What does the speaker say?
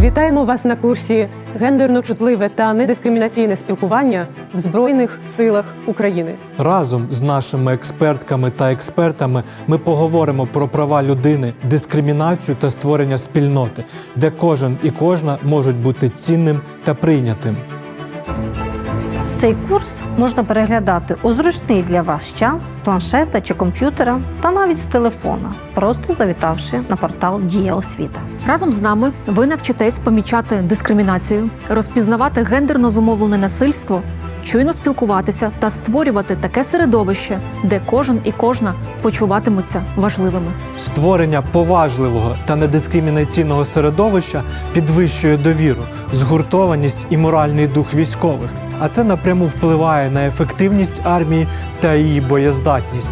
Вітаємо вас на курсі гендерно чутливе та недискримінаційне спілкування в Збройних силах України. Разом з нашими експертками та експертами ми поговоримо про права людини, дискримінацію та створення спільноти, де кожен і кожна можуть бути цінним та прийнятим. Цей курс можна переглядати у зручний для вас час з планшета чи комп'ютера та навіть з телефона, просто завітавши на портал Дія освіта. Разом з нами ви навчитесь помічати дискримінацію, розпізнавати гендерно зумовлене насильство, чуйно спілкуватися та створювати таке середовище, де кожен і кожна почуватимуться важливими. Створення поважливого та недискримінаційного середовища підвищує довіру, згуртованість і моральний дух військових. А це напряму впливає на ефективність армії та її боєздатність.